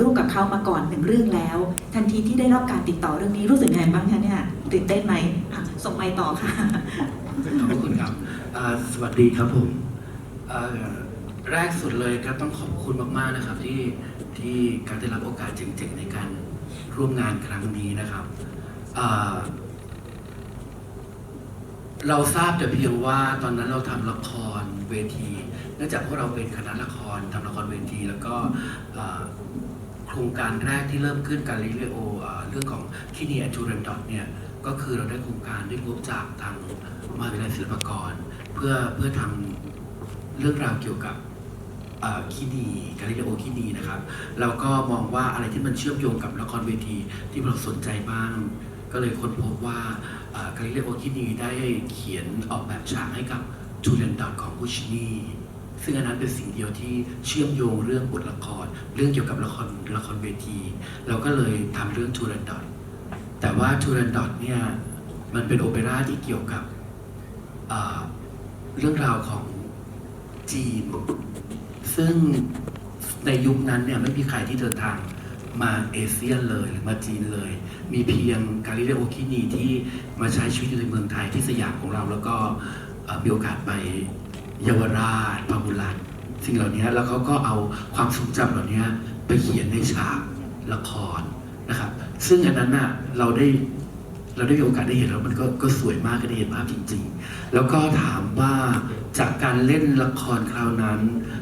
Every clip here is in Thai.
ร่วมกับเขามาก่อนหนึ่งเรื่องแล้ว ทันทีที่ได้รับการติดต่อเรื่องนี้รู้สึกยังไงบ้างคะเนี่ยตื่นเต้นไหมส่งไมค์ต่อค่ะขอบคุณครับสวัสดีครับผมแรกสุดเลยก็ต้องขอบคุณมากๆนะครับ ที่ที่การได้รับโอกาสเจ๋งๆในการร่วมงานครั้งนี้นะครับเราทราบแต่เพียงว่าตอนนั้นเราทำละครเวที เนื่องจากพวกเราเป็นคณะละครทำละครเวที แล้วก็ โครงการแรกที่เริ่มขึ้นการลิเลโอเรื่องของคินีแอนจูเรนดอทเนี่ยก็คือเราได้โครงการได้งบจากทางมหาวิทยาลัยศิลปากร เพื่อเพื่อทำเรื่องราวเกี่ยวกับคินีกาลิเลโอคินีนะครับเราก็มองว่าอะไรที่มันเชื่อมโยงกับละครเวทีที่เราสนใจบ้าง ก็เลยค้นพบว่ากาลิเลโอคินีได้เขียนออกแบบฉากให้กับจูเลียนดอทของพุชินี ซึ่งอันนั้นเป็นสิ่งเดียวที่เชื่อมโยงเรื่องบทละคร เรื่องเกี่ยวกับละครละครเวที เราก็เลยทำเรื่องจูเลียนดอทแต่ว่าทูรันดอทเนี่ยมันเป็นโอเปร่าที่เกี่ยวกับเรื่องราวของจีน ซึ่งในยุคนั้นเนี่ยไม่มีใครที่เดินทางมาเอเชียเลยหรือมาจีนเลย มีเพียงกาลิเลโอคินีที่มาใช้ชีวิตอยู่ในเมืองไทยที่สยามของเราแล้วก็มีโอกาสไป เยาวราชพาหุรัตน์สิ่งเหล่านี้แล้วเขาก็เอาความทรงจำเหล่านี้ไปเขียนในฉากละครนะครับ ซึ่งอันนั้นน่ะเราได้เราได้มีโอกาสได้เห็นแล้วมันก็ก็สวยมากก็ได้เห็นภาพจริง ๆ แล้วก็ถามว่าจากการเล่นละครคราวนั้น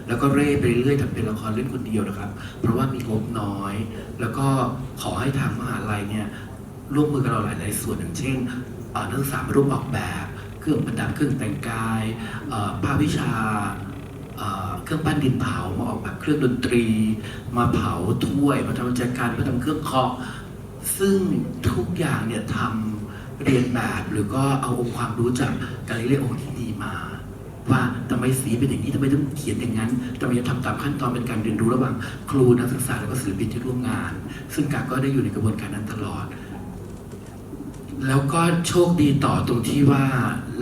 แล้วก็เร่ไปเรื่อยทำเป็นละครเล่นคนเดียวนะครับ เพราะว่ามีงบน้อย แล้วก็ขอให้ทางมหาลัยเนี่ยร่วมมือกับเราหลาย ๆ ส่วนอย่างเช่นเอ่อนักศึกษามาร่วมออกแบบ เครื่องประดับเครื่องแต่งกายภาควิชาเครื่องปั้นดินเผามาออกแบบเครื่องดนตรี มาเผาถ้วยมาทำบรรจาการมาทำเครื่องเคาะซึ่งทุกอย่างเนี่ยทำเรียนแบบหรือก็เอาองค์ความรู้จากกาลิเลโอที่ดีมา ว่าทำไมสีเป็นอย่างนี้ทำไมต้องเขียนอย่างนั้นทำไมจะทำตามขั้นตอนเป็นการเรียนรู้ระหว่างครูนักศึกษาแล้วก็ศิลปินที่ร่วมงาน ซึ่งกาก็ได้อยู่ในกระบวนการนั้นตลอด แล้วก็โชคดีต่อตรงที่ว่า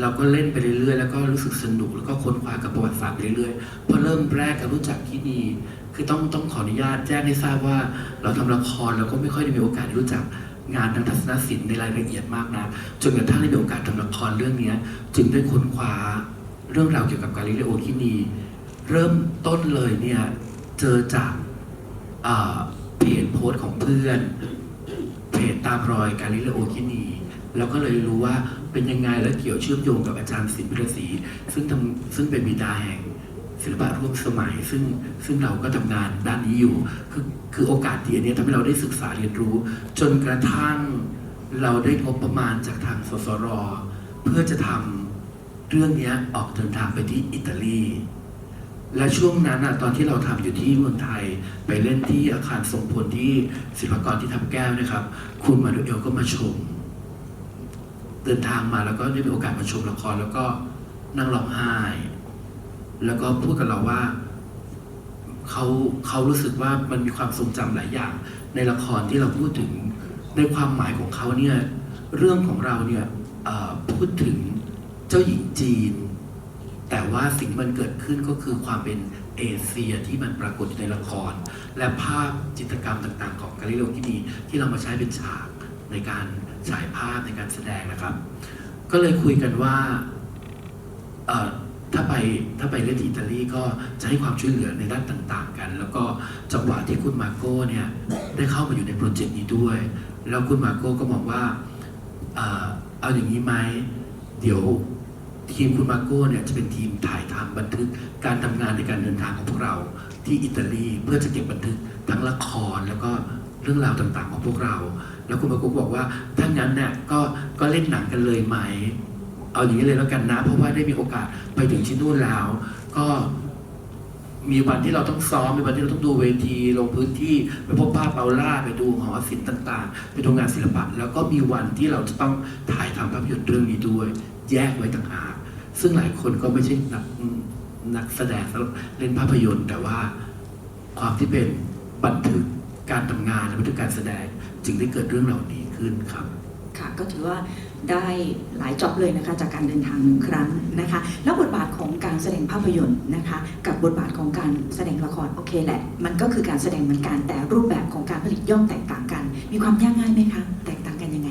เราก็เล่นไปเรื่อยๆ แล้วก็รู้สึกสนุกแล้วก็ค้นคว้ากับประวัติศาสตร์ไปเรื่อยๆพอเริ่มแรกก็รู้จักที่ดีคือต้องต้องขออนุญาตแจ้งให้ทราบว่า เราทำละครเราก็ไม่ค่อยได้มีโอกาสรู้จักงานทางทัศนศิลป์ในรายละเอียดมากนะจนกระทั่งได้มีโอกาสทำละครเรื่องนี้จึงได้ค้นคว้าเรื่องราวเกี่ยวกับกาลิเลโอที่นีเริ่มต้นเลยเนี่ยเจอจากอ่าเพจโพสต์ของเพื่อนเพจตามรอยกาลิเลโอคินี แล้วก็เลยรู้ว่าเป็นยังไงและเกี่ยวเชื่อมโยงกับอาจารย์ศิลป์พิรศรีซึ่งทำซึ่งเป็นบิดาแห่งศิลปะร่วมสมัย ซึ่งซึ่งเราก็ทำงานด้านนี้อยู่ คือคือโอกาสดีอันนี้ทำให้เราได้ศึกษาเรียนรู้ จนกระทั่งเราได้งบประมาณจากทางสสรเพื่อจะทำเรื่องนี้ออกเดินทางไปที่อิตาลี และช่วงนั้นนะตอนที่เราทำอยู่ที่เมืองไทย ไปเล่นที่อาคารทรงพลที่ศิลปกรที่ทำแก้วนะครับ คุณมาดูเอลก็มาชม เดินทางมาแล้วก็ได้มีโอกาสมาชมละคร แล้วก็นั่งร้องไห้ แล้วก็พูดกับเราว่าเขาเขารู้สึกว่ามันมีความทรงจำหลายอย่าง ในละครที่เราพูดถึงในความหมายของเขาเนี่ยเรื่องของเราเนี่ยพูดถึงเจ้าหญิงจีน แต่ว่าสิ่งมันเกิดขึ้นก็คือความเป็นเอเชียที่มันปรากฏอยู่ในละคร และภาพจิตรกรรมต่าง ๆ ของกาลิโลกินีที่เรามาใช้เป็นฉากในการ ฉายภาพในการแสดงนะครับ ก็เลยคุยกันว่าถ้าไปถ้าไปเล่นอิตาลีก็จะให้ความช่วยเหลือในด้านต่างๆ กัน แล้วก็จังหวะที่คุณมาโก้เนี่ยได้เข้ามาอยู่ในโปรเจกต์นี้ด้วย แล้วคุณมาโก้ก็บอกว่าเอ่อเอาอย่างนี้ไหมเดี๋ยวทีมคุณมาโก้เนี่ยจะเป็นทีมถ่ายทำบันทึกการทำงานในการเดินทางของพวกเราที่อิตาลีเพื่อจะเก็บบันทึกทั้งละครแล้วก็เรื่องราวต่างๆของพวกเรา แล้วคุณมาโก้บอกว่าถ้างั้นเนี่ยก็ก็เล่นหนังกันเลยไหม เอาอย่างนี้เลยแล้วกันนะ เพราะว่าได้มีโอกาสไปถึงที่นู่นแล้ว ก็มีวันที่เราต้องซ้อม มีวันที่เราต้องดูเวที ลงพื้นที่ ไปพบภาพเปาล่า ไปดูหอศิลป์ต่าง ๆ ไปดูงานศิลปะ แล้วก็มีวันที่เราจะต้องถ่ายทำภาพยนตร์เรื่องนี้ด้วย แยกไว้ต่างหาก ซึ่งหลายคนก็ไม่ใช่นักนักแสดงเล่นภาพยนตร์ แต่ว่าความที่เป็นบันทึกการทำงานและบันทึกการแสดง จึงได้เกิดเรื่องเหล่านี้ขึ้นครับค่ะก็ถือว่าได้หลายจ็อบเลยนะคะจากการเดินทางหนึ่งครั้งนะคะ แล้วบทบาทของการแสดงภาพยนตร์นะคะ กับบทบาทของการแสดงละครโอเคแหละ มันก็คือการแสดงเหมือนกันแต่รูปแบบผลิตย่อมแตกต่างกัน มีความยากง่ายไหมคะแตกต่างกันยังไง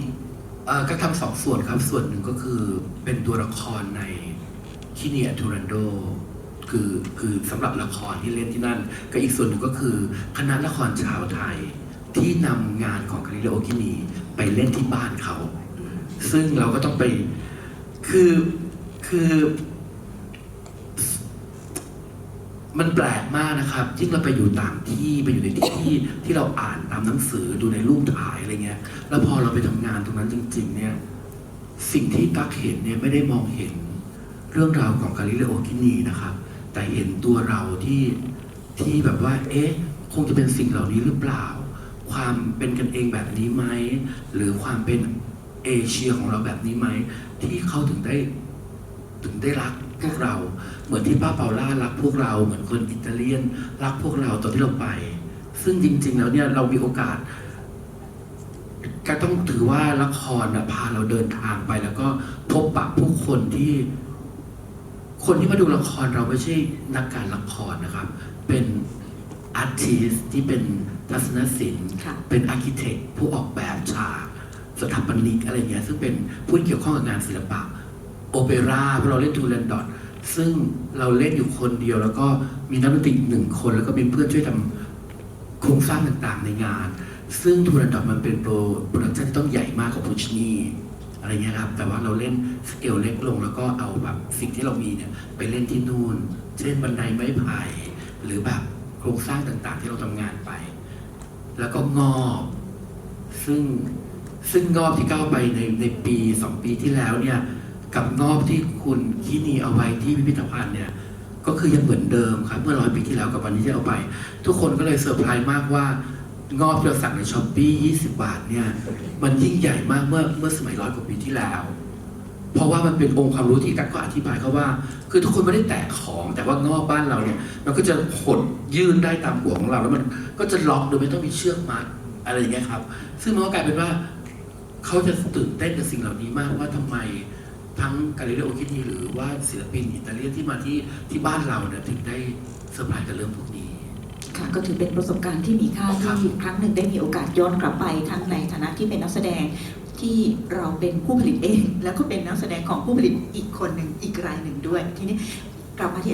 เอ่อก็ทำสองส่วนครับส่วนหนึ่งก็คือเป็นตัวละครในคิเนียทูรันโดคือคือสำหรับละครที่เล่นที่นั่นก็อีกส่วนหนึ่งก็คือคณะละครชาวไทย ที่นำงานของคาริเลโอคินีไปเล่นที่บ้านเขา ซึ่งเราก็ต้องไป คือ คือ มันแปลกมากนะครับยิ่งเราไปอยู่ต่างที่ไปอยู่ในที่ที่ที่เราอ่านตามหนังสือดูในรูปถ่ายอะไรเงี้ย แล้วพอเราไปทำงานตรงนั้นจริง ๆ เนี่ย สิ่งที่ตักเห็นเนี่ยไม่ได้มองเห็นเรื่องราวของกาลิเลโอกินีนะครับ แต่เห็นตัวเราที่ที่แบบว่า เอ๊ะ คงจะเป็นสิ่งเหล่านี้หรือเปล่า ความเป็นกันเองแบบนี้ไหมหรือความเป็นเอเชียของเราแบบนี้ไหมที่เขาถึงได้ถึงได้รักพวกเรา เหมือนที่ป้าเปาล่ารักพวกเรา เหมือนคนอิตาเลียน รักพวกเราตอนที่เราไป ซึ่งจริง ๆ แล้วเนี่ยเรามีโอกาส ก็ต้องถือว่าละครนะพาเราเดินทางไป แล้วก็พบปะผู้คนที่ คนที่มาดูละครเราไม่ใช่นักการละครนะครับ เป็น อาร์ติสที่เป็นทัศนศิลป์ ค่ะเป็นอาร์เคเต็กผู้ออกแบบฉากสถาปนิกอะไรเงี้ยซึ่งเป็นผู้ที่เกี่ยวข้องกับงานศิลปะ โอเปร่าเพราะเราเล่นทูแลนดอทซึ่งเราเล่นอยู่คนเดียว แล้วก็มีนักดนตรีอีกหนึ่งคน แล้วก็มีเพื่อนช่วยทำโครงสร้างต่างๆในงาน ซึ่งทูแลนดอทมันเป็นโปรโปรดักชันที่ต้องใหญ่มากกว่าพูชนีอะไรเงี้ยครับ แต่ว่าเราเล่นสเกลเล็กลงแล้วก็เอาแบบสิ่งที่เรามีเนี่ยไปเล่นที่นู่น เช่นบันไดไม้ไผ่หรือแบบ โครงสร้างต่างๆ ที่เราทำงานไป แล้วก็งอบซึ่งซึ่งงอบที่ก้าวไปในในปีสองปีที่แล้วเนี่ย กับงอบที่คุณคินีเอาไว้ที่พิพิธภัณฑ์เนี่ย ก็คือยังเหมือนเดิมครับ เมื่อร้อยปีที่แล้วกับวันนี้ที่เอาไป ทุกคนก็เลยเซอร์ไพรส์มากว่างอบที่เราสั่งในช้อปปี้20 บาทเนี่ย มันยิ่งใหญ่มากเมื่อเมื่อสมัยร้อยกว่าปีที่แล้ว เพราะว่ามันเป็นองค์ความรู้ที่กัดก็อธิบายเขาว่า คือทุกคนไม่ได้แตะของ แต่ว่างอบบ้านเราเนี่ย มันก็จะหดยื่นได้ตามหัวของเรา แล้วมันก็จะล็อกโดยไม่ต้องมีเชือกมัดอะไรอย่างเงี้ยครับ ซึ่งมันก็กลายเป็นว่าเขาจะตื่นเต้นกับสิ่งเหล่านี้มากว่าทำไมทั้งกาลิเลโอคินีหรือว่าศิลปินอิตาเลียนที่มาที่ที่บ้านเราเนี่ยถึงได้เซอร์ไพรส์กับเรื่องพวกนี้ค่ะก็ถือเป็นประสบการณ์ที่มีค่าครับที่ครั้งหนึ่งได้มีโอกาสย้อนกลับไปทั้งในฐานะที่เป็นนักแสดง ที่เราเป็นผู้ผลิตเอง แล้วก็เป็นนักแสดงของผู้ผลิตอีกคนหนึ่งอีกรายหนึ่งด้วย ทีนี้กลับมาที่